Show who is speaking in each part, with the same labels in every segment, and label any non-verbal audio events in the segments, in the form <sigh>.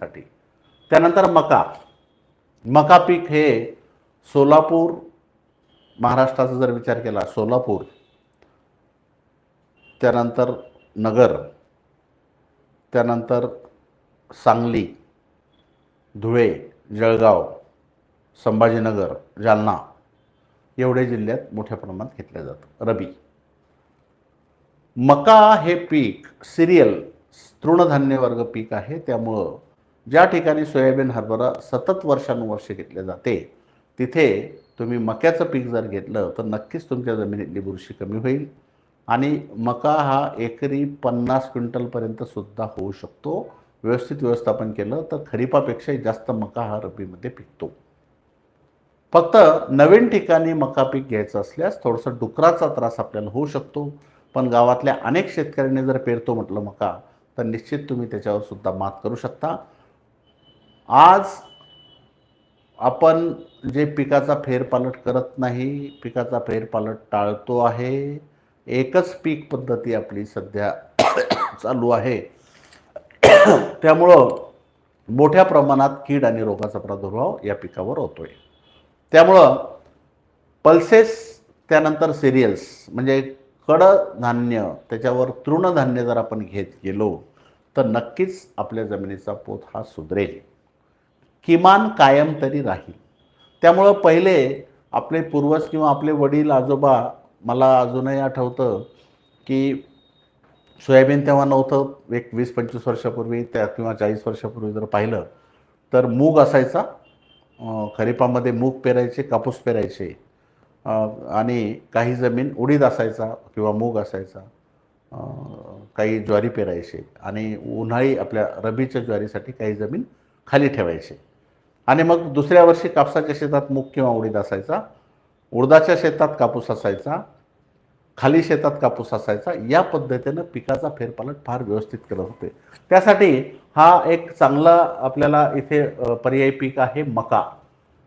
Speaker 1: साठी. त्यानंतर मका. मका पीक हे सोलापूर महाराष्ट्राचा जर विचार केला सोलापूर त्यानंतर नगर त्यानंतर सांगली धुळे जळगाव संभाजीनगर जालना एवढे जिल्ह्यात मोठ्या प्रमाणात घेतलं जातं रबी मका हे पीक सिरियल तृणधान्य वर्ग पीक आहे. त्यामुळं ज्या ठिकाणी सोयाबीन हरभरा सतत वर्षानुवर्षे घेतले जाते तिथे तुम्ही मक्याचं पीक जर घेतलं तर नक्कीच तुमच्या जमिनीतली बुरशी कमी होईल आणि मका हा एकरी पन्नास क्विंटलपर्यंत सुद्धा होऊ शकतो. व्यवस्थित व्यवस्थापन केलं तर खरीपापेक्षाही जास्त मका हा रब्बीमध्ये पिकतो. फक्त नवीन ठिकाणी मका पीक घ्यायचं असल्यास थोडंसं डुकराचा त्रास आपल्याला होऊ शकतो. पण गावातल्या अनेक शेतकऱ्यांनी जर पेरतो म्हटलं मका तर निश्चित तुम्ही त्याच्यावर सुद्धा मात करू शकता. आज आपण जे पिकाचा फेरपालट करत नाही पिकाचा फेरपालट टाळतो आहे एकच पीक पद्धती आपली सध्या <coughs> चालू आहे. <coughs> त्यामुळं मोठ्या प्रमाणात कीड आणि रोगाचा प्रादुर्भाव या पिकावर होतो आहे त्यामुळं पल्सेस त्यानंतर सिरियल्स म्हणजे कडधान्य त्याच्यावर तृणधान्य जर आपण घेत गेलो तर नक्कीच आपल्या जमिनीचा पोत हा सुधरेल. किमान कायम तरी राहील. त्यामुळं पहिले आपले पूर्वज किंवा आपले वडील आजोबा मला अजूनही आठवतं की सोयाबीन तेव्हा नव्हतं एक वीस पंचवीस वर्षापूर्वी त्या किंवा चाळीस वर्षापूर्वी जर पाहिलं तर मूग असायचा. खरीपामध्ये मूग पेरायचे कापूस पेरायचे. आणि काही जमीन उडीद असायचा किंवा मूग असायचा. काही ज्वारी पेरायचे आणि उन्हाळी आपल्या रबीच्या ज्वारीसाठी काही जमीन खाली ठेवायचे. आणि मग दुसऱ्या वर्षी कापसाच्या शेतात मूग किंवा उडीद असायचा उडदाच्या शेतात कापूस असायचा खाली शेतात कापूस असायचा या पद्धतीनं पिकाचा फेरपालट फार व्यवस्थित करत होते. त्यासाठी हा एक चांगला आपल्याला इथे पर्यायी पीक आहे मका.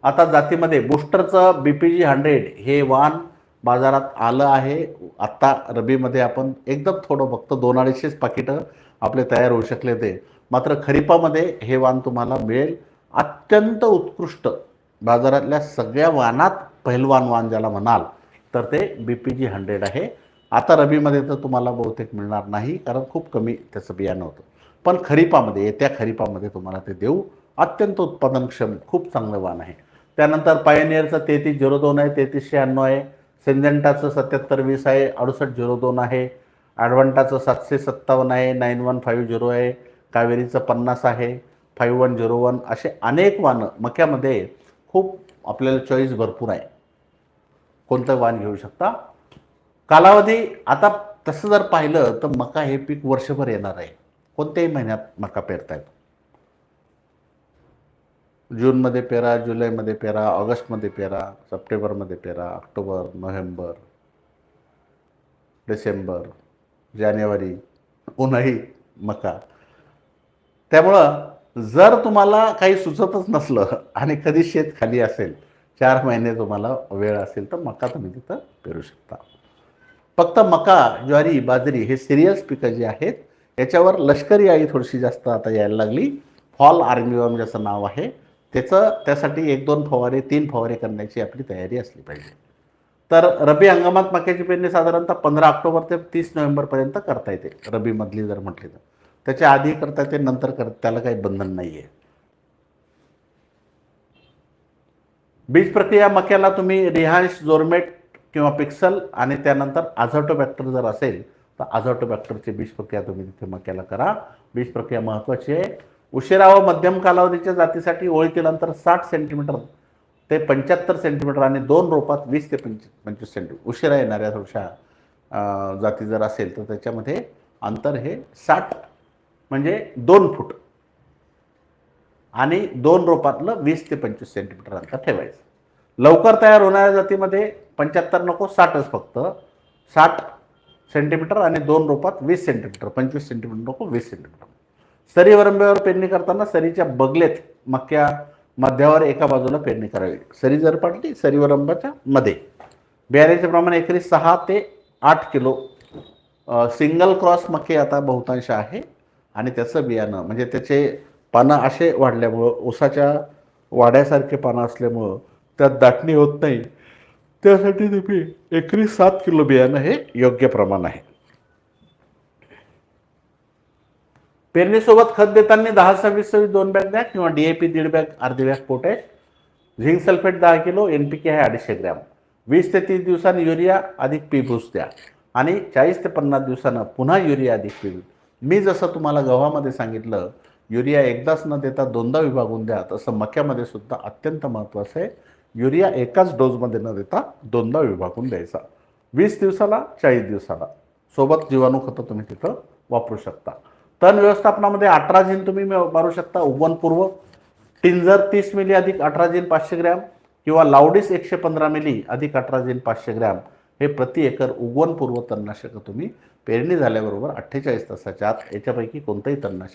Speaker 1: आता जातीमध्ये बुस्टरचं बी पी जी हंड्रेड हे वाण बाजारात आलं आहे. आत्ता रबीमध्ये आपण एकदम थोडं फक्त दोन अडीचशेच पाकिटं आपले तयार होऊ शकले ते. मात्र खरीपामध्ये हे वाण तुम्हाला मिळेल. अत्यंत उत्कृष्ट. बाजारातल्या सगळ्या वाहनात पहिलवान वाण ज्याला म्हणाल तर ते बी पी जी हंड्रेड आहे. आता रबीमध्ये तर तुम्हाला बहुतेक मिळणार नाही कारण खूप कमी त्याचं बियाणं होतं. पण खरीपामध्ये येत्या खरीपामध्ये तुम्हाला ते देऊ. अत्यंत उत्पादनक्षम खूप चांगलं वाण आहे. त्यानंतर पायनियरचं तेहतीस झिरो दोन आहे तेहतीस शहाण्णव आहे. सिंजंटाचं सत्याहत्तर वीस आहे अडुसष्ट झिरो दोन आहे. ॲडव्हान्टाचं सातशे सत्तावन्न आहे नाईन वन फाईव्ह झिरो आहे. कावेरीचं पन्नास आहे. फाईव्ह वन झिरो वन असे अनेक वाहनं मक्यामध्ये खूप आपल्याला चॉईस भरपूर आहे. कोणतं वाण घेऊ शकता? कालावधी आता तसं जर पाहिलं तर मका हे पीक वर्षभर येणार आहे. कोणत्याही महिन्यात मका पेरतायत जूनमध्ये पेरा जुलैमध्ये पेरा ऑगस्टमध्ये पेरा सप्टेंबरमध्ये पेरा ऑक्टोबर नोव्हेंबर डिसेंबर जानेवारी उन्हाळी मका. त्यामुळं जर तुम्हाला काही सुचतच नसलं आणि कधी शेत खाली असेल चार महिने तुम्हाला वेळ असेल तर मका तुम्ही तिथं पेरू शकता. फक्त मका ज्वारी बाजरी हे सिरियस पिकं जी आहेत याच्यावर लष्करी आई थोडीशी जास्त आता यायला लागली. फॉल आर्मीवर्म ज्याचं नाव आहे त्याचं त्यासाठी एक दोन फवारे तीन फवारे करण्याची आपली तयारी असली पाहिजे. तर रबी हंगामात मक्याची पेरणी साधारणतः पंधरा ऑक्टोबर ते तीस नोव्हेंबरपर्यंत करता येते रबीमधली जर म्हटली तर. त्याच्या आधी करता येते नंतर कर त्याला काही बंधन नाही आहे बीज प्रक्रिया मक्याला तुम्ही रिहान्श जोरमेट किंवा पिक्सल आणि त्यानंतर आझोटोबॅक्टर जर असेल तर आझोटोबॅक्टरची बीज प्रक्रिया तुम्ही तिथे मक्याला करा. बीज प्रक्रिया महत्त्वाची आहे. उशिरा व मध्यम कालावधीच्या जातीसाठी ओळी केल्यानंतर साठ सेंटीमीटर ते पंच्याहत्तर सेंटीमीटर आणि दोन रोपात वीस ते पंच पंचवीस सेंटीमीटर उशिरा येणाऱ्या थोडशा जाती जर असेल तर त्याच्यामध्ये अंतर हे साठ म्हणजे दोन फूट. आणि दोन रोपातलं वीस ते पंचवीस सेंटीमीटर अंतर ठेवायचं. लवकर तयार होणाऱ्या जातीमध्ये पंच्याहत्तर नको साठच फक्त. साठ सेंटीमीटर आणि दोन रोपात वीस सेंटीमीटर पंचवीस सेंटीमीटर नको वीस सेंटीमीटर सरी वरंब्यावर पेरणी करताना सरीच्या बगलेत मक्या मध्यावर एका बाजूला पेरणी करावी. सरी जर पडली सरी वरंबाच्या मध्ये. बियाण्याचे प्रमाण एकरी सहा ते आठ किलो. सिंगल क्रॉस मक्के आता बहुतांश आहे. आणि त्याचं बियाणं म्हणजे त्याचे पानं असे वाढल्यामुळं ऊसाच्या वाड्यासारखे पानं असल्यामुळं त्यात दाटणी होत नाही. त्यासाठी तुम्ही एकरी सात किलो बियाणं हे योग्य प्रमाण आहे. पेरणीसोबत खत देताना दहा सव्वीस सव्वीस दोन बॅग द्या किंवा डी ए पी दीड बॅग अर्धी बॅग पोटॅश. झिंक सल्फेट दहा किलो एन पी के आहे अडीचशे ग्रॅम. वीस ते तीस दिवसांनी युरिया अधिक पी भूस द्या. आणि चाळीस ते पन्नास दिवसानं पुन्हा युरिया अधिक पी मी जसं तुम्हाला गव्हामध्ये सांगितलं युरिया एकदाच न देता दोनदा विभागून द्या तसं मक्यामध्ये सुद्धा अत्यंत महत्त्वाचं आहे. युरिया एकाच डोजमध्ये न देता दोनदा विभागून द्यायचा. वीस दिवसाला चाळीस दिवसाला. सोबत जीवाणू खतं तुम्ही तिथं वापरू शकता. तण व्यवस्थापनामध्ये अठरा अठराजीन तुम्ही मारू शकता. उगवनपूर्व टिंजर तीस मिली अधिक अठराजीन पाचशे ग्रॅम किंवा लावडीस एकशे पंधरा मिली अधिक अठराजीन पाचशे ग्रॅम. हे प्रति एकर उगवणपूर्व तणनाशक तुम्ही पेरणी झाल्याबरोबर अठ्ठेचाळीस तासाच्या आत याच्यापैकी कोणतंही तणनाशक